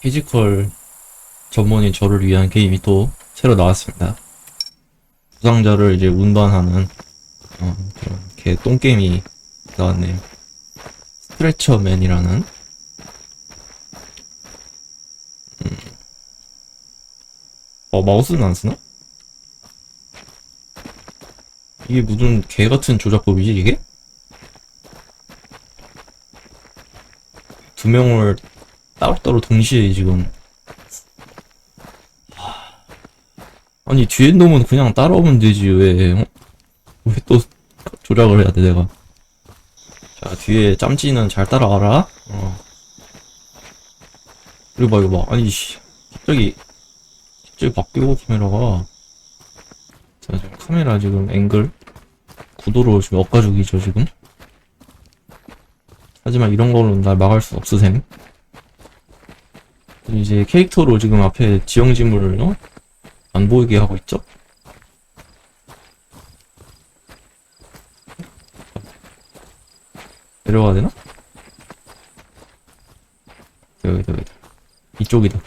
피지컬 전문인 저를 위한 게임이 또 새로 나왔습니다. 부상자를 이제 운반하는 어, 개 똥게임이 나왔네요. 스트레처맨이라는 음. 어 마우스는 안 쓰나? 이게 무슨 개 같은 조작법이지 이게? 두 명을 따로따로 동시에 지금. 하, 아니 뒤에 놈은 그냥 따라오면 되지 왜. 어? 왜또 조작을 해야 돼 내가? 자 뒤에 짬찌는 잘 따라와라. 어. 이거 봐 이거 봐. 아니 씨. 갑자기 갑자기 바뀌고 카메라가. 자 지금 카메라 지금 앵글. 구도로 지금 엇가죽이죠 지금? 하지만 이런 걸로는 날 막을 수 없으셈 이제 캐릭터로 지금 앞에 지형지물을 어? 안 보이게 하고 있죠? 내려가야 되나? 여기다 여기다 이쪽이다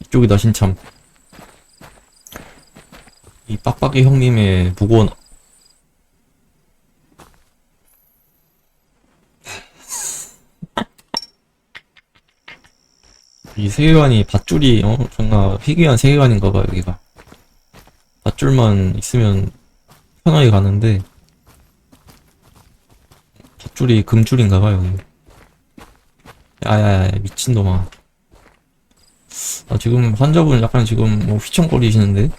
이쪽이다 신참 이 빡빡이 형님의 무거운 이 세계관이 밧줄이 어? 존나 희귀한 세계관인가 봐 여기가. 밧줄만 있으면 편하게 가는데. 밧줄이 금줄인가 봐 여기 야야야 미친놈아. 아 지금 환자분 약간 지금 뭐 휘청거리시는데?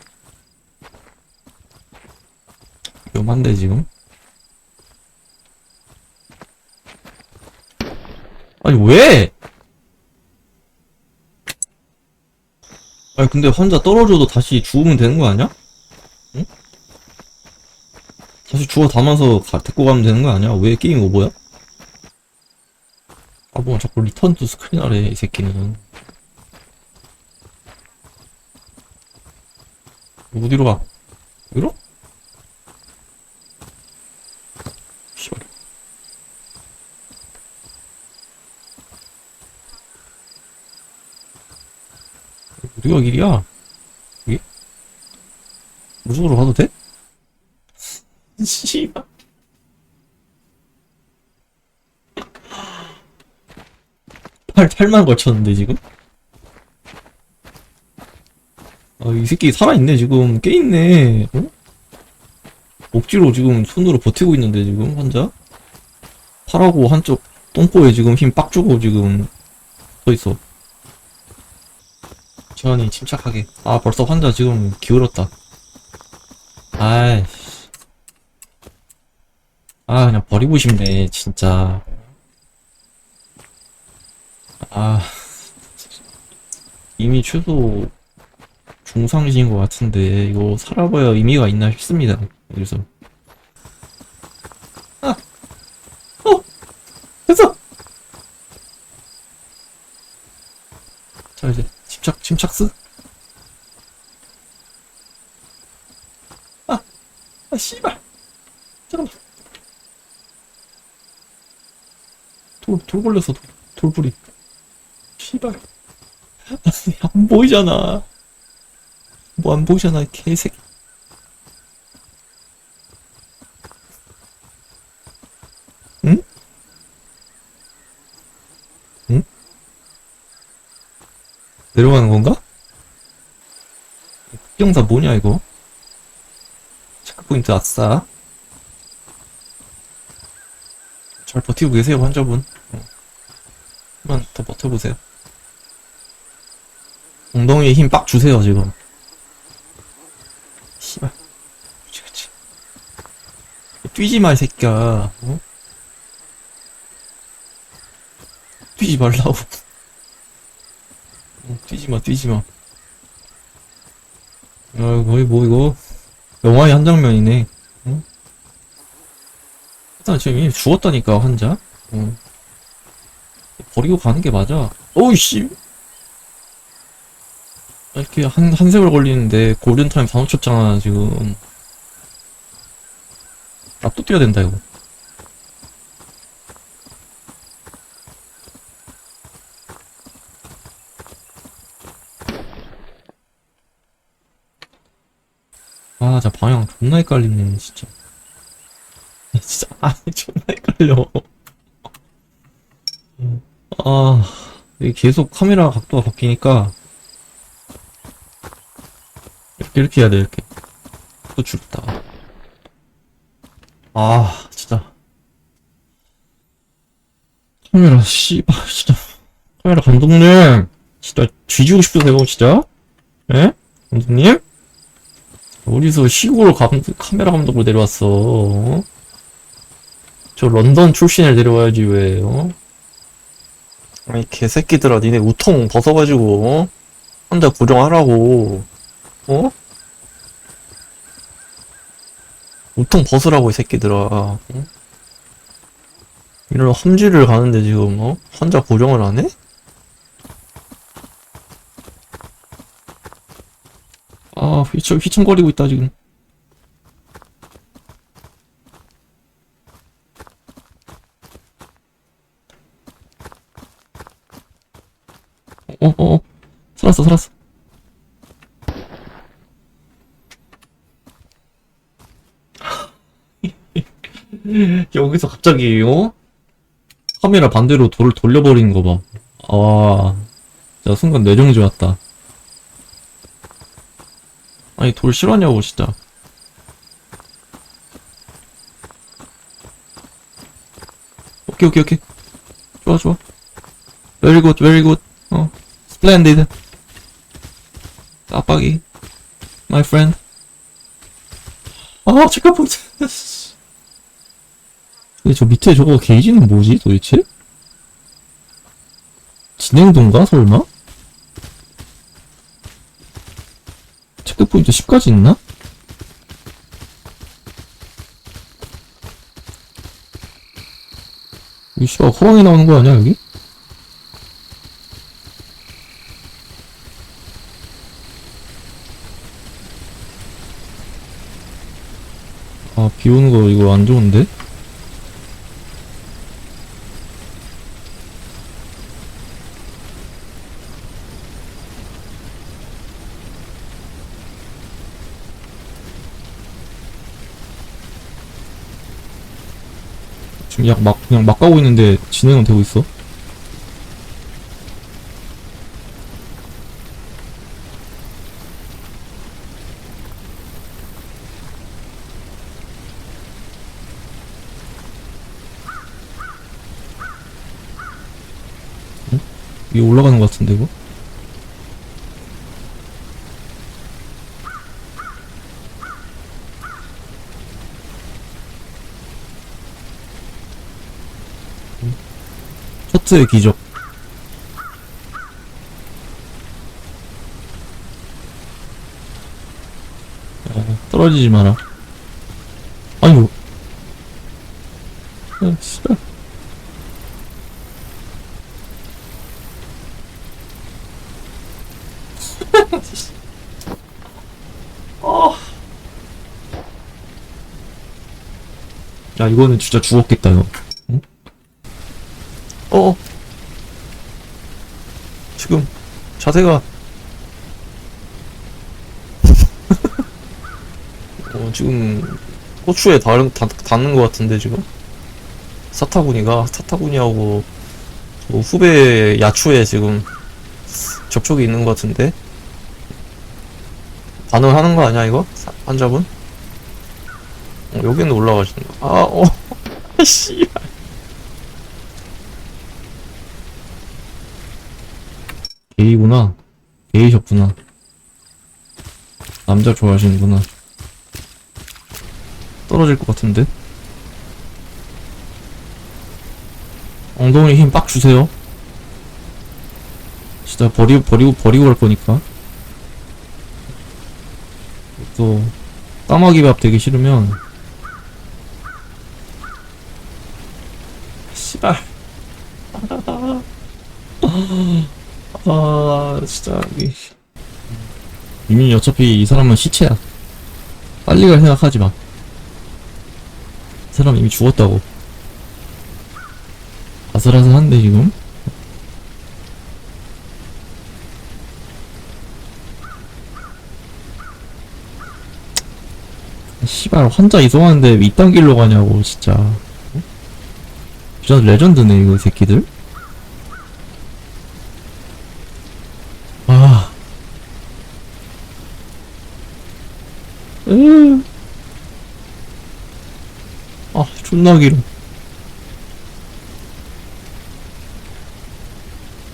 위험한데 지금? 아니 왜 아니 근데 환자 떨어져도 다시 죽으면 되는 거 아니야? 응? 다시 주워 담아서 가, 데리고 가면 되는 거 아니야? 왜 게임 오버야? 아뭐 자꾸 리턴 투 스크린 하래 이 새끼는 어디로 가? 여기로? 어디가 길이야? 여기? 무속으로 가도 돼? 씨발. 팔, 팔만 걸쳤는데, 지금? 아, 이 새끼 살아있네, 지금. 깨있네. 어? 억지로 지금 손으로 버티고 있는데, 지금, 환자? 팔하고 한쪽 똥꼬에 지금 힘 빡 주고 지금 서 있어. 천천히 침착하게. 아, 벌써 환자 지금 기울었다. 아이씨. 아, 그냥 버리고 싶네, 진짜. 아, 이미 최소 중상이신 것 같은데, 이거 살아봐야 의미가 있나 싶습니다. 그래서. 아! 어! 됐어! 자, 이제, 침착, 침착스? 아! 아, 씨발! 잠깐만. 돌, 돌 걸렸어, 돌, 돌뿌리. 씨발. 안 보이잖아. 뭐 안 보이잖아, 이 개새끼. 응? 응? 내려가는 건가? 특경사 뭐냐, 이거? 체크포인트 아싸. 잘 버티고 계세요, 환자분. 어. 좀만 더 버텨보세요. 엉덩이에 힘 빡 주세요, 지금. 씨발. 그치, 그치. 뛰지 마, 이 새끼야. 어? 뛰지 말라고. 어, 뛰지 마, 뛰지 마. 아, 거의 뭐, 이거. 영화의 한 장면이네. 일단 지금 이미 죽었다니까 환자? 어. 버리고 가는 게 맞아. 오이씨! 아, 이렇게 한, 한 세월 걸리는데 골든타임 다 놓쳤잖아 지금. 아, 나또 뛰어야 된다 이거. 아자 방향 존나 헷갈리네 진짜. 진짜, 아, 존나 헷갈려. 아, 계속 카메라 각도가 바뀌니까, 이렇게, 이렇게 해야 돼, 이렇게. 또 줄다. 아, 진짜. 카메라, 씨발, 진짜. 카메라 감독님! 진짜, 뒤지고 싶으세요, 진짜? 예? 감독님? 어디서 시골 감, 카메라 감독을 내려왔어? 어? 저 런던 출신을 데려와야지 왜? 어? 아니 개새끼들아, 니네 우통 벗어가지고 어? 혼자 고정하라고. 어? 우통 벗으라고 이 새끼들아. 어? 이런 험지를 가는데 지금 어? 혼자 고정을 안 해? 아, 휘청, 휘청거리고 있다, 지금. 어, 어, 어. 살았어, 살았어. 여기서 갑자기, 어? 카메라 반대로 돌, 돌려버리는 거 봐. 아, 진짜 순간 뇌정지 왔다. 아니 돌 실화냐고 진짜 오케이 오케이 오케이 좋아 좋아 very good very good 어 splendid 깜빡이 my friend 아 체크포인트 근데 저 밑에 저거 게이지는 뭐지 도대체? 진행도인가 설마? 체크포인트 10까지 있나? 이 씨발 호랑이 나오는 거 아니야 여기? 아 비 오는 거 이거 안 좋은데? 지금 약 막 그냥 막 가고 있는데 진행은 되고 있어. 위에 올라가는 것 같은데 이거? 초트의 기적. 어, 떨어지지 마라. 아이고. 아, 씨발. 야, 이거는 진짜 죽었겠다, 이거. 응? 어. 지금 자세가 어, 지금 고추에 닿, 닿는 것 같은데 지금 사타구니가 사타구니하고 저 후배 야추에 지금 접촉이 있는 것 같은데 반응하는 거 아니야 이거 사- 환자분? 어, 여기는 올라가시는 거. 아, 어, 씨. 게이구나. 게이셨구나. 남자 좋아하시는구나. 떨어질 것 같은데? 엉덩이 힘 빡 주세요. 진짜 버리고, 버리고, 버리고 갈 거니까. 또, 까마귀 밥 되기 싫으면. 씨발. 아, 진짜, 이. 이미 어차피 이 사람은 시체야. 빨리 갈 생각하지 마. 이 사람 이미 죽었다고. 아슬아슬한데, 지금? 씨발 환자 이송하는데 왜 이딴 길로 가냐고 진짜 어? 진짜 레전드네 이거 이 새끼들. 아. 으. 아 존나 길어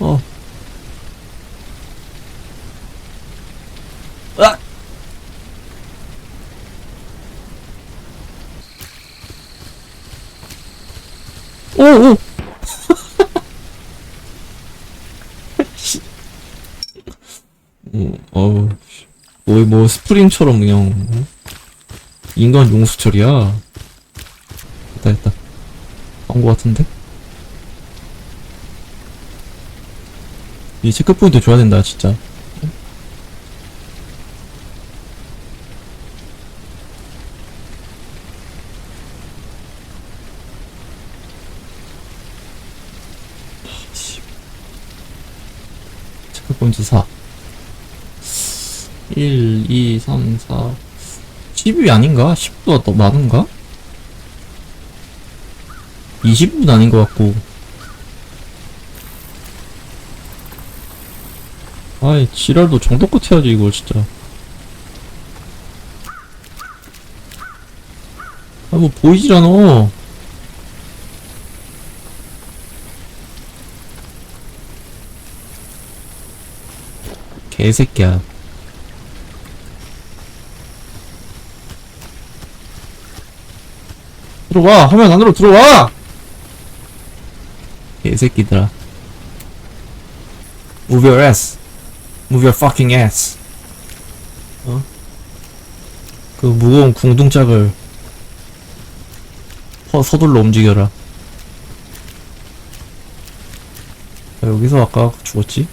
어 아! 오, 오. 씨. 어, 어우, 씨. 뭐, 뭐, 스프링처럼 그냥, 어? 인간 용수철이야. 됐다, 됐다. 한거 같은데? 이 체크포인트 줘야 된다, 진짜. 씨. 체크포인트 4. 1, 2, 3, 4. 10이 아닌가? 10보다 더 많은가? 20은 아닌 것 같고. 아이, 지랄도 정도껏 해야지, 이거, 진짜. 아, 뭐, 보이질 않아. 개새끼야. 들어와! 화면 안으로 들어와! 개새끼들아. Move your ass. Move your fucking ass. 어? 그 무거운 궁둥짝을 서, 서둘러 움직여라. 아, 여기서 아까 죽었지?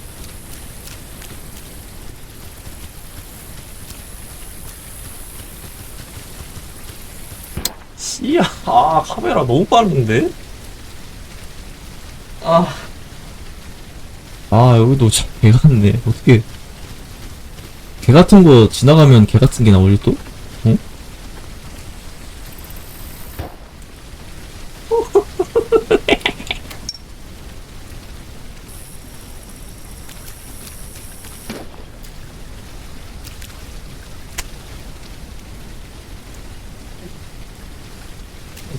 씨야, 아, 카메라 너무 빠른데? 아. 아, 여기도 참, 개 같네. 어떻게. 개 같은 거 지나가면 개 같은 게 나오지 또? 어?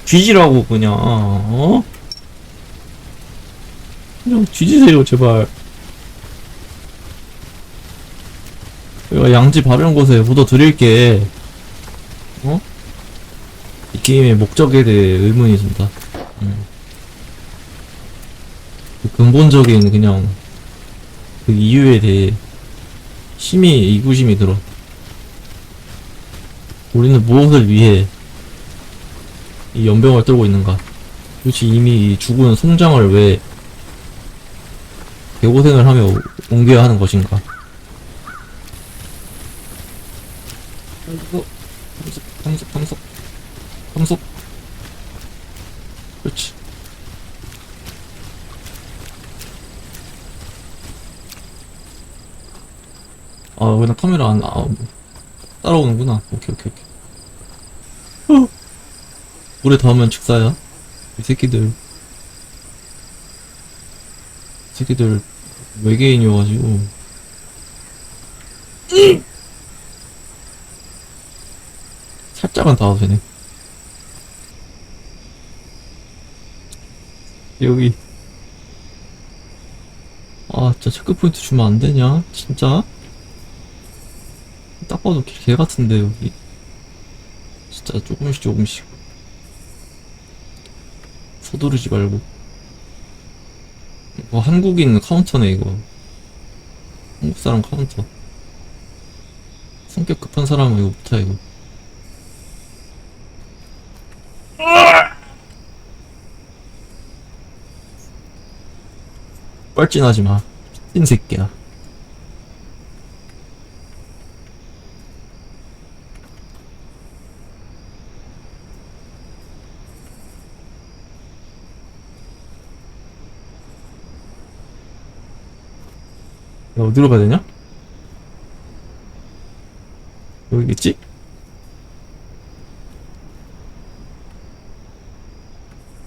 뒤지라고, 그냥, 어? 그냥 뒤지세요, 제발. 내가 양지 바른 곳에 묻어 드릴게. 어? 이 게임의 목적에 대해 의문이 든다. 음. 그 근본적인 그냥 그 이유에 대해 심히 이구심이 들어. 우리는 무엇을 위해 이 연병을 떨고 있는가? 도대체 이미 이 죽은 송장을 왜 개고생을 하며 옮겨야 하는 것인가? 아이고, 감속, 감속, 감속, 감속. 그렇지. 아, 그냥 카메라 안, 아, 뭐, 따라오는구나. 오케이, 오케이, 오케이. 어. 물에 닿으면 직사야. 이 새끼들. 이 새끼들, 외계인이어가지고. 살짝은 닿아도 되네. 여기. 아, 진짜 체크포인트 주면 안 되냐? 진짜? 딱 봐도 개, 개 같은데, 여기. 진짜 조금씩 조금씩. 서두르지 말고. 이거 한국인 카운터네, 이거. 한국 사람 카운터. 성격 급한 사람은 이거 못해, 이거. 뻘짓하지 마. 찐 새끼야. 나 어디로 가야 되냐? 여기겠지?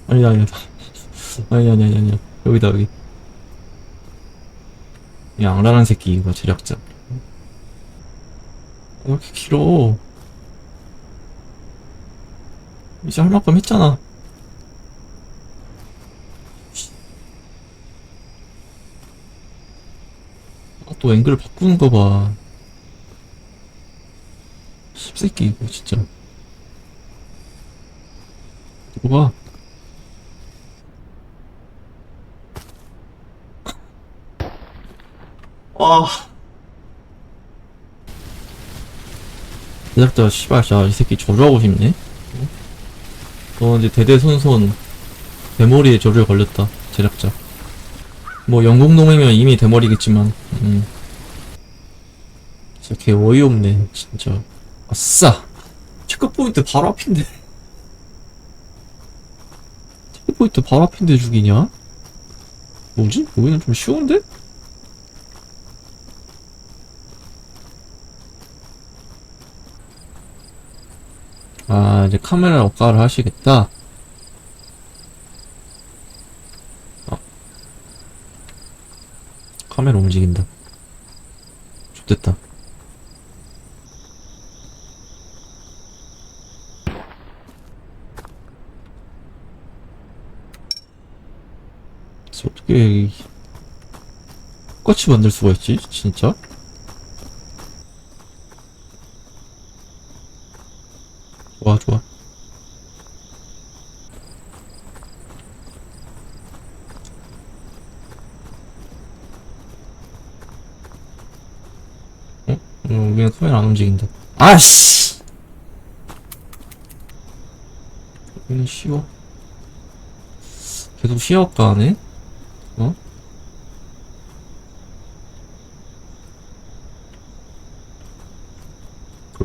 아니다 아니다 아니야, 아니야, 아니 아니 여기다 여기. 야 악랄한 새끼 이거 제작자. 왜 이렇게 길어? 이제 할 만큼 했잖아. 아, 또 앵글 바꾸는 거봐. 십새끼 이거 진짜. 들어가 와. 제작자 씨발 진짜 이 새끼 저주하고 싶네? 어 이제 대대손손 대머리에 저주에 걸렸다 제작자. 뭐 영국 놈이면 이미 대머리겠지만 음 진짜 개 어이없네 진짜 아싸 체크포인트 바로 앞인데 체크포인트 바로 앞인데 죽이냐? 뭐지? 여기는 좀 쉬운데? 아, 이제 카메라 역할을 하시겠다. 어. 카메라 움직인다. 그래서 어떻게 이- 똑같이 만들 수가 있지? 진짜? 좋아, 좋아. 어? 어, 여기는 카메라 안 움직인다. 아씨! 여기는 쉬워. 계속 쉬어가 하네? 어?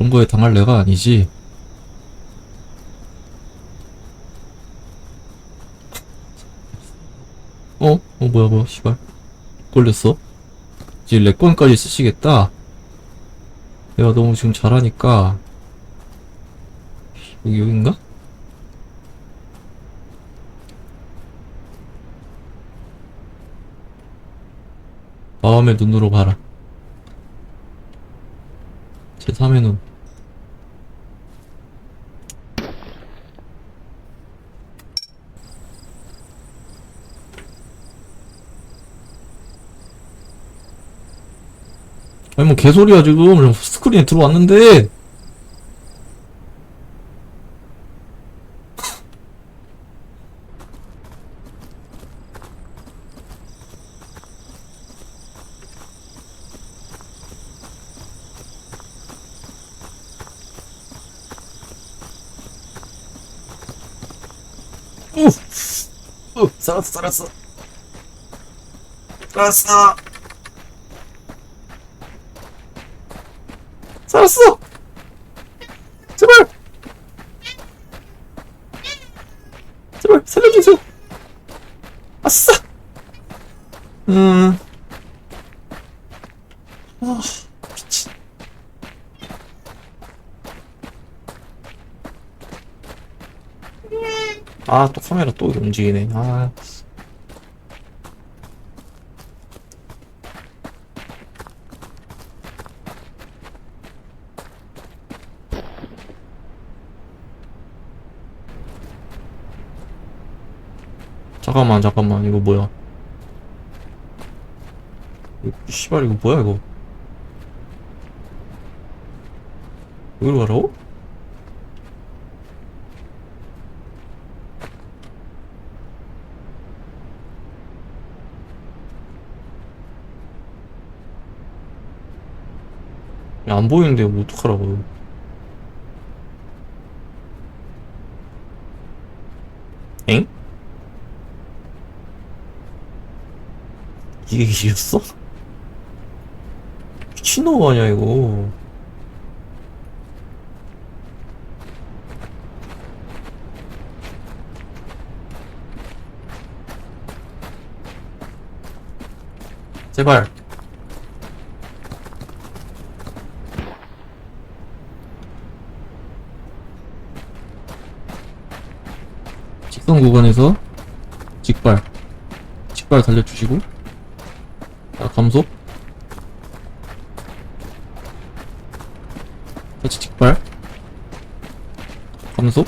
그런 거에 당할 내가 아니지. 어? 어, 뭐야, 뭐야, 씨발. 걸렸어? 이제 레건까지 쓰시겠다? 내가 너무 지금 잘하니까. 여기, 여긴가? 마음의 눈으로 봐라. 제3의 눈. 뭐 개소리야 지금 스크린에 들어왔는데 우! 우! 살았어 살았어 살았어 살았어! 제발! 제발, 살려주세요! 아싸! 음. 아, 미친. 아, 또 카메라 또 움직이네. 아. 잠깐만, 잠깐만, 이거 뭐야? 씨발, 이거 뭐야, 이거? 여기로 가라고? 야, 안 보이는데, 뭐, 어떡하라고. 길이었어? 미친놈 아니야, 이거. 제발. 직선 구간에서 직발 직발 달려주시고 자 감속 다시 직발? 감속